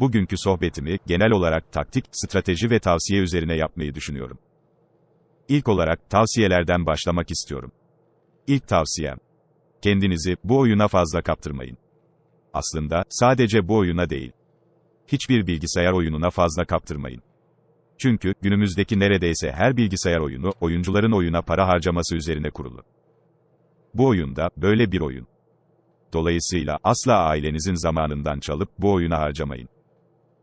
Bugünkü sohbetimi genel olarak taktik, strateji ve tavsiye üzerine yapmayı düşünüyorum. İlk olarak tavsiyelerden başlamak istiyorum. İlk tavsiyem. Kendinizi bu oyuna fazla kaptırmayın. Aslında sadece bu oyuna değil. Hiçbir bilgisayar oyununa fazla kaptırmayın. Çünkü günümüzdeki neredeyse her bilgisayar oyunu oyuncuların oyuna para harcaması üzerine kurulu. Bu oyunda böyle bir oyun. Dolayısıyla asla ailenizin zamanından çalıp bu oyuna harcamayın.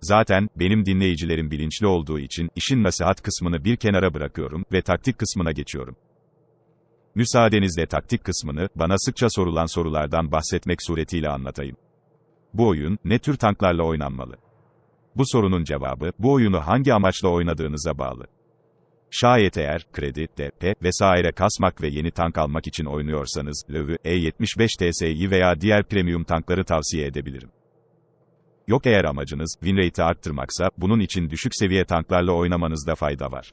Zaten benim dinleyicilerim bilinçli olduğu için işin nasihat kısmını bir kenara bırakıyorum ve taktik kısmına geçiyorum. Müsaadenizle taktik kısmını bana sıkça sorulan sorulardan bahsetmek suretiyle anlatayım. Bu oyun ne tür tanklarla oynanmalı? Bu sorunun cevabı bu oyunu hangi amaçla oynadığınıza bağlı. Şayet eğer, kredi, DP vesaire kasmak ve yeni tank almak için oynuyorsanız, LoV'ü, E75 TS'yi veya diğer premium tankları tavsiye edebilirim. Yok eğer amacınız, win rate'i arttırmaksa, bunun için düşük seviye tanklarla oynamanızda fayda var.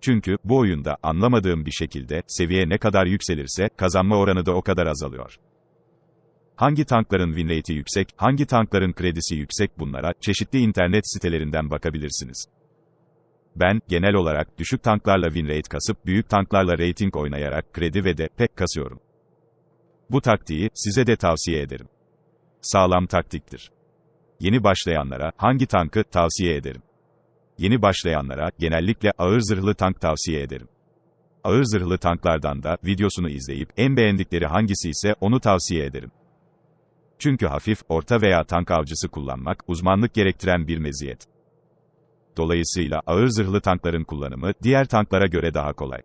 Çünkü, bu oyunda, anlamadığım bir şekilde, seviye ne kadar yükselirse, kazanma oranı da o kadar azalıyor. Hangi tankların win rate'i yüksek, hangi tankların kredisi yüksek bunlara, çeşitli internet sitelerinden bakabilirsiniz. Ben, genel olarak, düşük tanklarla win rate kasıp, büyük tanklarla rating oynayarak, kredi ve de, pek kasıyorum. Bu taktiği, size de tavsiye ederim. Sağlam taktiktir. Yeni başlayanlara, hangi tankı, tavsiye ederim. Yeni başlayanlara, genellikle, ağır zırhlı tank tavsiye ederim. Ağır zırhlı tanklardan da, videosunu izleyip, en beğendikleri hangisi ise, onu tavsiye ederim. Çünkü hafif, orta veya tank avcısı kullanmak, uzmanlık gerektiren bir meziyet. Dolayısıyla ağır zırhlı tankların kullanımı diğer tanklara göre daha kolay.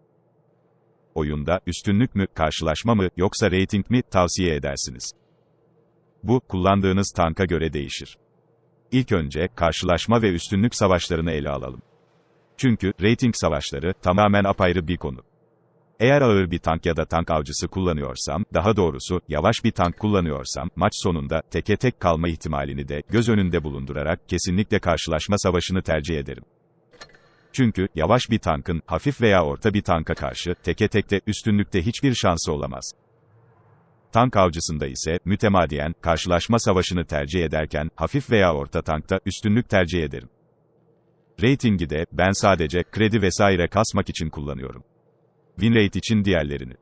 Oyunda üstünlük mü, karşılaşma mı yoksa rating mi tavsiye edersiniz? Bu kullandığınız tanka göre değişir. İlk önce karşılaşma ve üstünlük savaşlarını ele alalım. Çünkü rating savaşları tamamen apayrı bir konu. Eğer ağır bir tank ya da tank avcısı kullanıyorsam, daha doğrusu, yavaş bir tank kullanıyorsam, maç sonunda, teke tek kalma ihtimalini de, göz önünde bulundurarak, kesinlikle karşılaşma savaşını tercih ederim. Çünkü, yavaş bir tankın, hafif veya orta bir tanka karşı, teke tekte, üstünlükte hiçbir şansı olamaz. Tank avcısında ise, mütemadiyen, karşılaşma savaşını tercih ederken, hafif veya orta tankta, üstünlük tercih ederim. Ratingi de, ben sadece, kredi vesaire kasmak için kullanıyorum win rate için diğerlerini.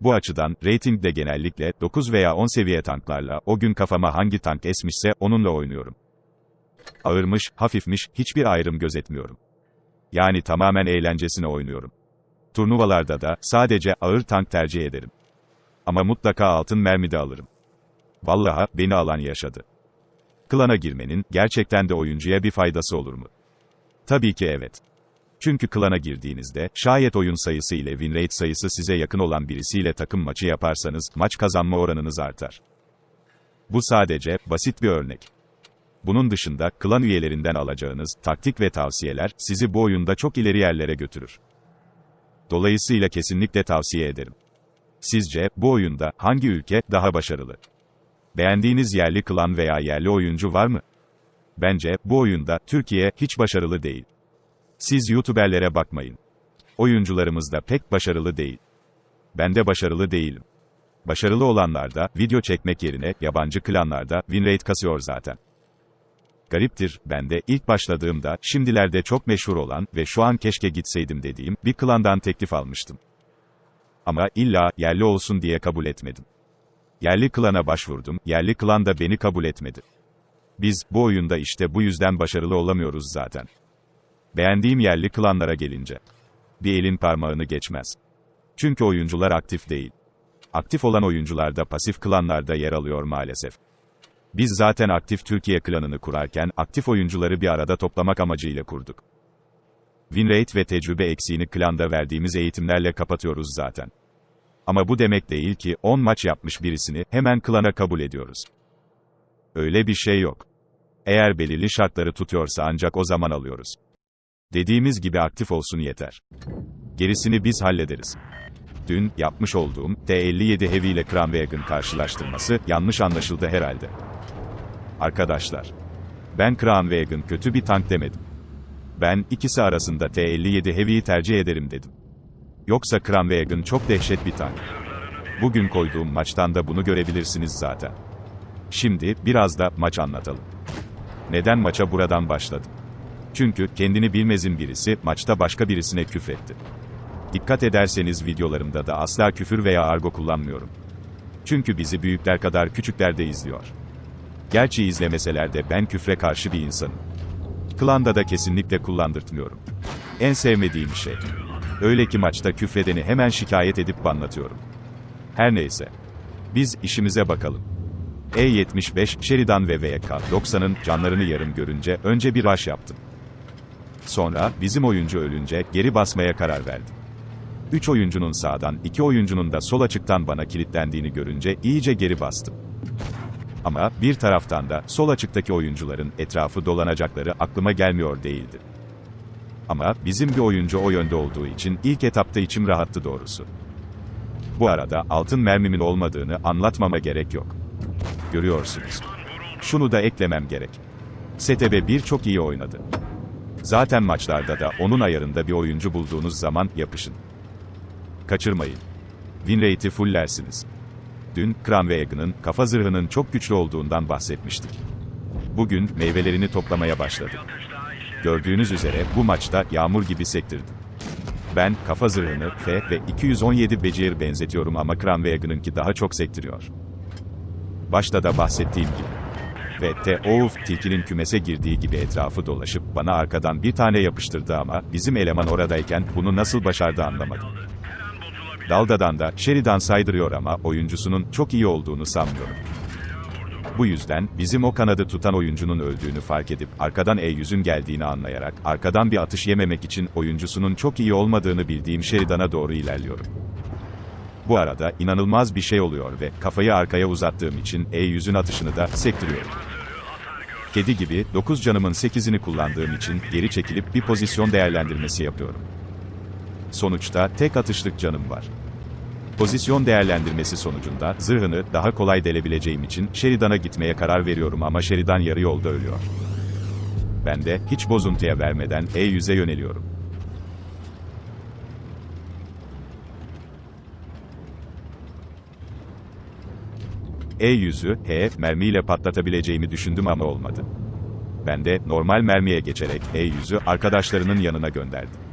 Bu açıdan, rating de genellikle, 9 veya 10 seviye tanklarla, o gün kafama hangi tank esmişse, onunla oynuyorum. Ağırmış, hafifmiş, hiçbir ayrım gözetmiyorum. Yani tamamen eğlencesine oynuyorum. Turnuvalarda da, sadece ağır tank tercih ederim. Ama mutlaka altın mermi de alırım. Vallaha, beni alan yaşadı. Klana girmenin, gerçekten de oyuncuya bir faydası olur mu? Tabii ki evet. Çünkü klana girdiğinizde, şayet oyun sayısı ile win rate sayısı size yakın olan birisiyle takım maçı yaparsanız, maç kazanma oranınız artar. Bu sadece, basit bir örnek. Bunun dışında, klan üyelerinden alacağınız, taktik ve tavsiyeler, sizi bu oyunda çok ileri yerlere götürür. Dolayısıyla kesinlikle tavsiye ederim. Sizce, bu oyunda, hangi ülke, daha başarılı? Beğendiğiniz yerli klan veya yerli oyuncu var mı? Bence, bu oyunda, Türkiye, hiç başarılı değil. Siz YouTuber'lere bakmayın. Oyuncularımız da pek başarılı değil. Ben de başarılı değilim. Başarılı olanlar da, video çekmek yerine, yabancı klanlarda, win rate kasıyor zaten. Gariptir, ben de, ilk başladığımda, şimdilerde çok meşhur olan ve şu an keşke gitseydim dediğim, bir klandan teklif almıştım. Ama, illa, yerli olsun diye kabul etmedim. Yerli klana başvurdum, yerli klan da beni kabul etmedi. Biz, bu oyunda işte bu yüzden başarılı olamıyoruz zaten. Beğendiğim yerli klanlara gelince. Bir elin parmağını geçmez. Çünkü oyuncular aktif değil. Aktif olan oyuncular da pasif klanlarda yer alıyor maalesef. Biz zaten aktif Türkiye klanını kurarken, aktif oyuncuları bir arada toplamak amacıyla kurduk. Win rate ve tecrübe eksiğini klanda verdiğimiz eğitimlerle kapatıyoruz zaten. Ama bu demek değil ki, 10 maç yapmış birisini, hemen klana kabul ediyoruz. Öyle bir şey yok. Eğer belirli şartları tutuyorsa ancak o zaman alıyoruz. Dediğimiz gibi aktif olsun yeter. Gerisini biz hallederiz. Dün, yapmış olduğum, T57 Heavy ile Kramwagen karşılaştırması, yanlış anlaşıldı herhalde. Arkadaşlar. Ben Kramwagen kötü bir tank demedim. Ben, ikisi arasında T57 Heavy'yi tercih ederim dedim. Yoksa Kramwagen çok dehşet bir tank. Bugün koyduğum maçtan da bunu görebilirsiniz zaten. Şimdi, biraz da, maç anlatalım. Neden maça buradan başladım? Çünkü kendini bilmezin birisi maçta başka birisine küfretti. Dikkat ederseniz videolarımda da asla küfür veya argo kullanmıyorum. Çünkü bizi büyükler kadar küçükler de izliyor. Gerçi izlemeseler de ben küfre karşı bir insanım. Klanda da kesinlikle kullandırtmıyorum. En sevmediğim şey. Öyle ki maçta küfredeni hemen şikayet edip banlatıyorum. Her neyse. Biz işimize bakalım. E75, Sheridan ve VK 90'ın canlarını yarım görünce önce bir rush yaptım. Sonra bizim oyuncu ölünce geri basmaya karar verdim. 3 oyuncunun sağdan, 2 oyuncunun da sol açıktan bana kilitlendiğini görünce iyice geri bastım. Ama bir taraftan da sol açıktaki oyuncuların etrafı dolanacakları aklıma gelmiyor değildi. Ama bizim bir oyuncu o yönde olduğu için ilk etapta içim rahattı doğrusu. Bu arada altın mermimin olmadığını anlatmama gerek yok. Görüyorsunuz. Şunu da eklemem gerek. STB 1 çok iyi oynadı. Zaten maçlarda da onun ayarında bir oyuncu bulduğunuz zaman yapışın. Kaçırmayın. Win rate'i fulllersiniz. Dün, Kranwegen'ın kafa zırhının çok güçlü olduğundan bahsetmiştik. Bugün, meyvelerini toplamaya başladı. Gördüğünüz üzere, bu maçta yağmur gibi sektirdi. Ben, kafa zırhını, F ve 217 beceri benzetiyorum ama Kranwegen'ınki daha çok sektiriyor. Başta da bahsettiğim gibi. Ve T. Oğuz, tilkinin kümese girdiği gibi etrafı dolaşıp bana arkadan bir tane yapıştırdı ama bizim eleman oradayken bunu nasıl başardı anlamadım. Dalda'dan da Sheridan saydırıyor ama oyuncusunun çok iyi olduğunu sanmıyorum. Bu yüzden bizim o kanadı tutan oyuncunun öldüğünü fark edip arkadan E100'ün geldiğini anlayarak arkadan bir atış yememek için oyuncusunun çok iyi olmadığını bildiğim Sheridan'a doğru ilerliyorum. Bu arada inanılmaz bir şey oluyor ve kafayı arkaya uzattığım için E100'ün atışını da sektiriyorum. Kedi gibi 9 canımın 8'ini kullandığım için geri çekilip bir pozisyon değerlendirmesi yapıyorum. Sonuçta tek atışlık canım var. Pozisyon değerlendirmesi sonucunda zırhını daha kolay delebileceğim için Sheridan'a gitmeye karar veriyorum ama Sheridan yarı yolda ölüyor. Ben de hiç bozuntuya vermeden E100'e yöneliyorum. E100'ü, H, mermiyle patlatabileceğimi düşündüm ama olmadı. Ben de, normal mermiye geçerek, E100'ü arkadaşlarının yanına gönderdim.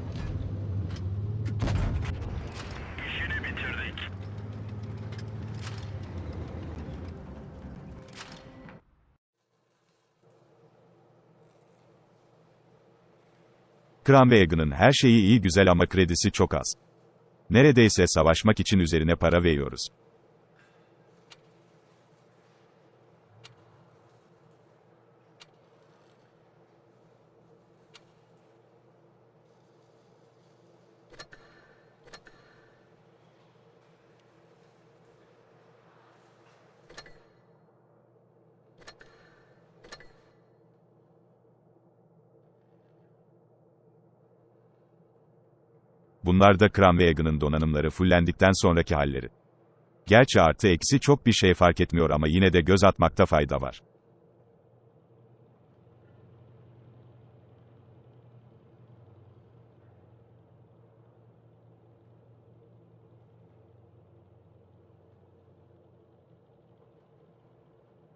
Kranwegen'ın her şeyi iyi güzel ama kredisi çok az. Neredeyse savaşmak için üzerine para veriyoruz. Bunlar da Kranwegen'ın donanımları fullendikten sonraki halleri. Gerçi artı eksi çok bir şey fark etmiyor ama yine de göz atmakta fayda var.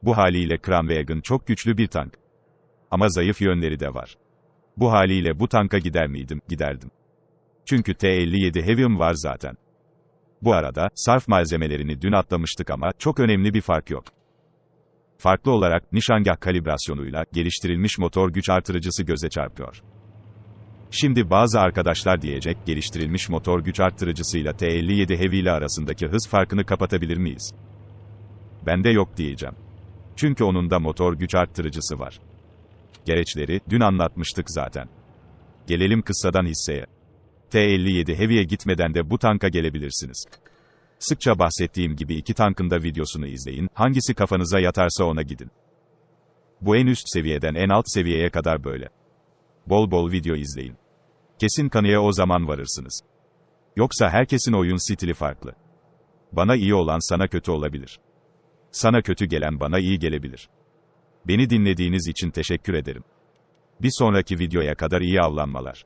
Bu haliyle Kranwegen çok güçlü bir tank. Ama zayıf yönleri de var. Bu haliyle bu tanka gider miydim? Giderdim. Çünkü T57 Heavy'm var zaten. Bu arada, sarf malzemelerini dün atlamıştık ama, çok önemli bir fark yok. Farklı olarak, nişangah kalibrasyonuyla, geliştirilmiş motor güç artırıcısı göze çarpıyor. Şimdi bazı arkadaşlar diyecek, geliştirilmiş motor güç arttırıcısıyla T57 Heavy ile arasındaki hız farkını kapatabilir miyiz? Ben de yok diyeceğim. Çünkü onun da motor güç arttırıcısı var. Gereçleri, dün anlatmıştık zaten. Gelelim kıssadan hisseye. T57 Heavy'e gitmeden de bu tanka gelebilirsiniz. Sıkça bahsettiğim gibi iki tankın da videosunu izleyin, hangisi kafanıza yatarsa ona gidin. Bu en üst seviyeden en alt seviyeye kadar böyle. Bol bol video izleyin. Kesin kanıya o zaman varırsınız. Yoksa herkesin oyun stili farklı. Bana iyi olan sana kötü olabilir. Sana kötü gelen bana iyi gelebilir. Beni dinlediğiniz için teşekkür ederim. Bir sonraki videoya kadar iyi avlanmalar.